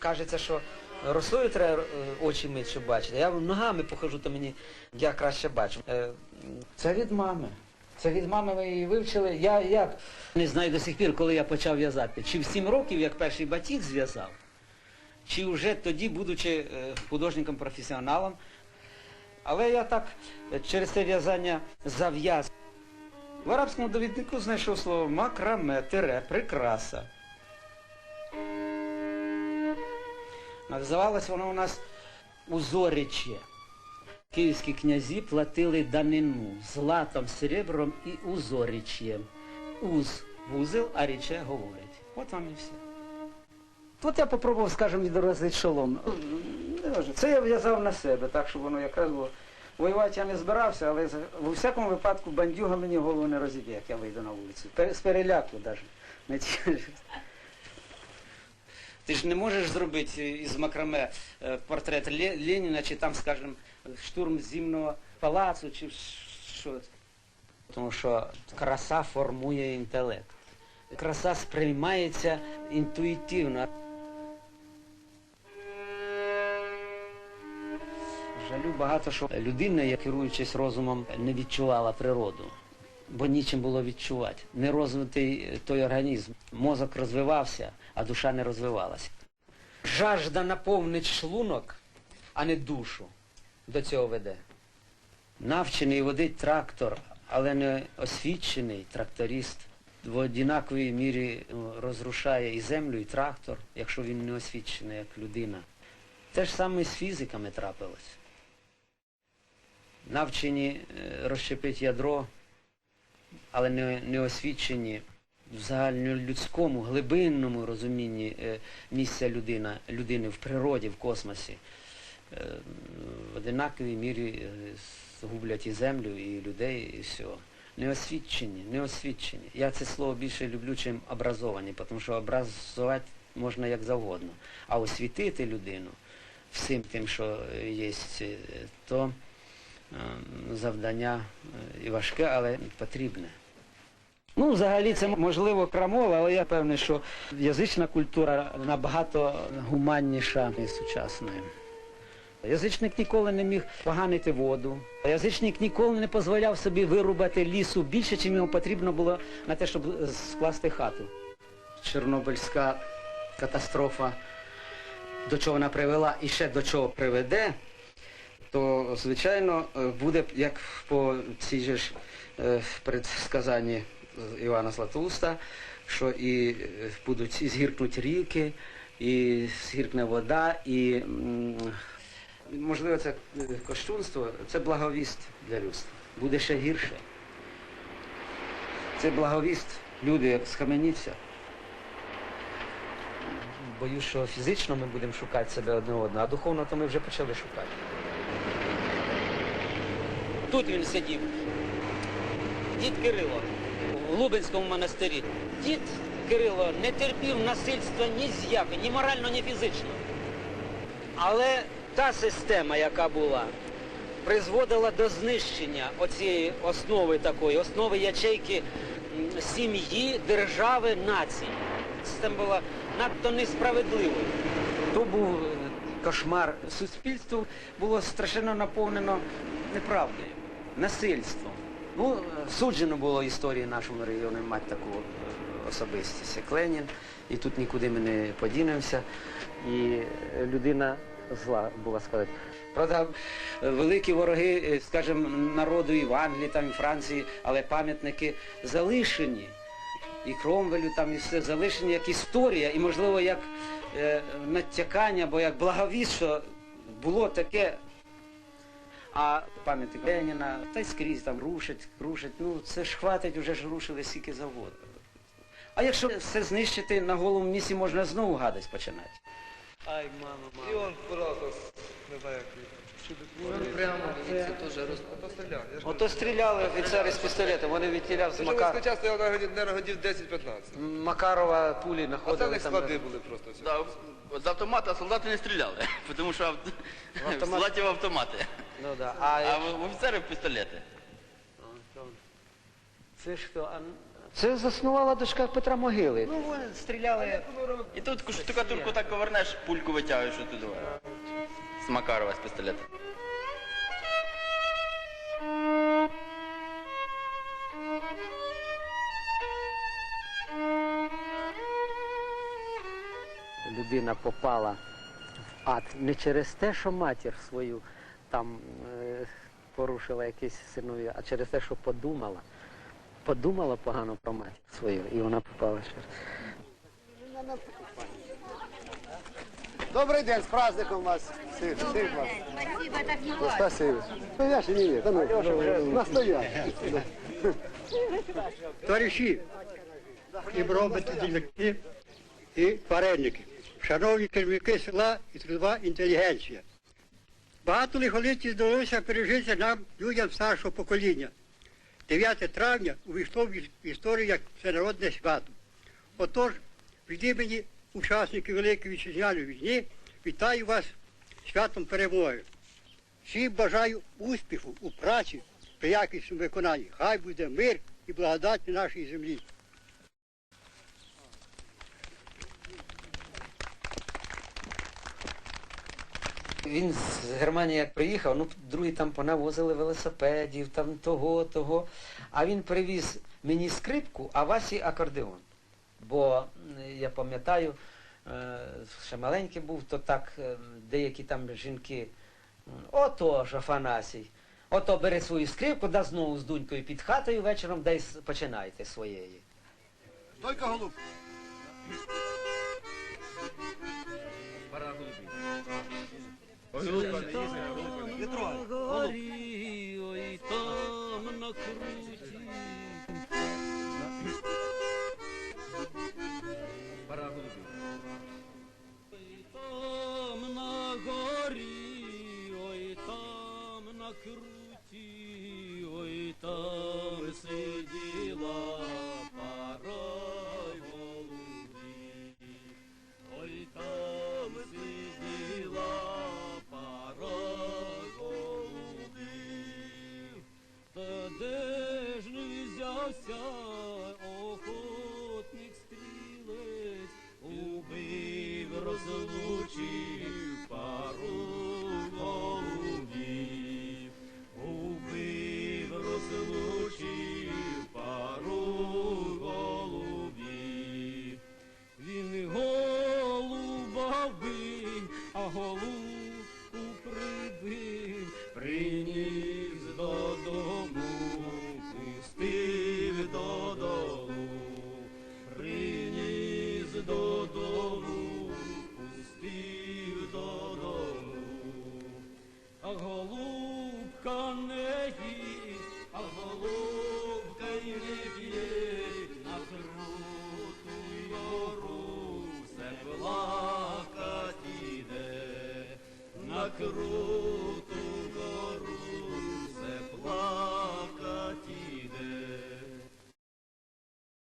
кажеться, що росою треба е, очі мити, щоб бачити. Я ногами похожу, то мені я краще бачу. Е, Це від мами. Це від мами ми її вивчили. Я як не знаю до сих пір, коли я почав в'язати. Чи в сім років, як перший батіг зв'язав, чи вже тоді, будучи е, художником-професіоналом. Але я так через це в'язання зав'яз. В арабському довіднику знайшов слово макраме, тире, прикраса. Називалось воно у нас узорічє. Київські князі платили данину златом, серебром і узорічєм. Уз вузел, а річе говорить. От вам і все. Тут я попробував, скажімо, відразити шолом. Це я в'язав на себе, так щоб воно якраз було. Воювати я не збирався, але в всякому випадку бандюга мені голову не розіб'є, як я вийду на вулицю. З переляку навіть. Ти ж не можеш зробити із макраме е, портрет Леніна, чи там, скажімо, штурм зимного палацу, чи що. Тому що краса формує інтелект. Краса сприймається інтуїтивно. Жалю багато, що людина, як керуючись розумом, не відчувала природу. Бо нічим було відчувати. Не розвитий е, той організм. Мозок розвивався, а душа не розвивалася. Жажда наповнить шлунок, а не душу. До цього веде. Навчений водить трактор, але не освічений тракторист в однаковій мірі ну, розрушає і землю, і трактор, якщо він не освічений як людина. Те ж саме з фізиками трапилось. Навчені е, розщепити ядро, але не, не освічені в загальнолюдському, глибинному розумінні е, місця людина, людини в природі, в космосі. Е, в одинаковій мірі е, згублять і землю, і людей, і все. Неосвічені, неосвічені. Я це слово більше люблю, чим образовані, тому що образувати можна як завгодно. А освітити людину всім тим, що є, то е, завдання і важке, але потрібне. Ну, взагалі це можливо крамола, але я певний, що язична культура набагато гуманніша і сучасної. Язичник ніколи не міг поганити воду. Язичник ніколи не дозволяв собі вирубати лісу більше, чим йому потрібно було на те, щоб скласти хату. Чорнобильська катастрофа, до чого вона привела і ще до чого приведе, то, звичайно, е, буде, як по цій же ж е, предсказанні Івана Златоуста, що і е, будуть згіркнуть ріки, і згіркне вода, і можливо це е, кощунство, це благовіст для людства. Буде ще гірше. Це благовіст. Люди, схаменіться. Боюсь, що фізично ми будемо шукати себе одне одного, а духовно то ми вже почали шукати. Тут він сидів. Дід Кирило в Лубенському монастирі. Дід Кирило не терпів насильства ні з якого, ні морально, ні фізично. Але та система, яка була, призводила до знищення оцієї основи такої, основи ячейки сім'ї, держави, нації. Система була надто несправедливою. То був е, кошмар. Суспільство було страшенно наповнено неправдою, насильством. Ну, суджено було історії нашому регіону мати таку особистість, як Ленін, і тут нікуди ми не подінемося. І людина зла була сказати. Правда, великі вороги, е, скажімо, народу і в Англії, там, і Франції, але пам'ятники залишені. І Кромвелю там і все залишені як історія, і можливо як е, натякання, або як благовіст, що було таке. А пам'ятник Леніна, та й скрізь там рушать, рушать. Ну це ж хватить, вже ж рушили скільки завгодно. А якщо все знищити на голому місці, можна знову гадость починати. Ай, мама, І он куратор, не знаю як він. Прямо дивіться, теж роз... Ото стріляв. Я ж Ото стріляли офіцери з пистолетом, вони відтіляв з Що Макар... близько часто я на годів, 10-15. Макарова пулі А це знаходили. них там. склади були просто. Да, з автомата солдати не стріляли, тому що авт... автомат- солдатів автомати, Ну, да. а А, в в офіцерів пістолети. Це ж хто? А, Це заснувала дочка Петра Могили. Ну, вони стріляли. І тут ку- штукатурку так повернеш, пульку витягуєш оттуда. З Макарова з пістолета. людина попала в ад не через те, що матір свою там е, порушила якесь синові, а через те, що подумала. Подумала погано про матір свою, і вона попала ще. Добрий день, з праздником вас. Всіх, всіх вас. Спасибо, так не Ну, Спасибо. Настоящий не нет, ну, настоящий. Товариші, і робити дільники, і вареники. Шановні керівники села і трудова інтелігенція. Багато лихолиці здалося пережити нам, людям старшого покоління. 9 травня увійшло в історію як всенародне свято. Отож, від імені учасників Великої Вітчизняної війни вітаю вас святом перемоги. Всім бажаю успіху у праці при якісному виконанні. Хай буде мир і благодать на нашій землі. Він з Германії як приїхав, ну другі там понавозили велосипедів, там того, того. А він привіз мені скрипку, а Васі акордеон. Бо я пам'ятаю, е, ще маленький був, то так е, деякі там жінки, ото ж Афанасій, ото бери свою скрипку, да знову з дунькою під хатою вечором, й починайте своєї. Тільки голуб. Там на горі, ой там на круті, ой там сиділа не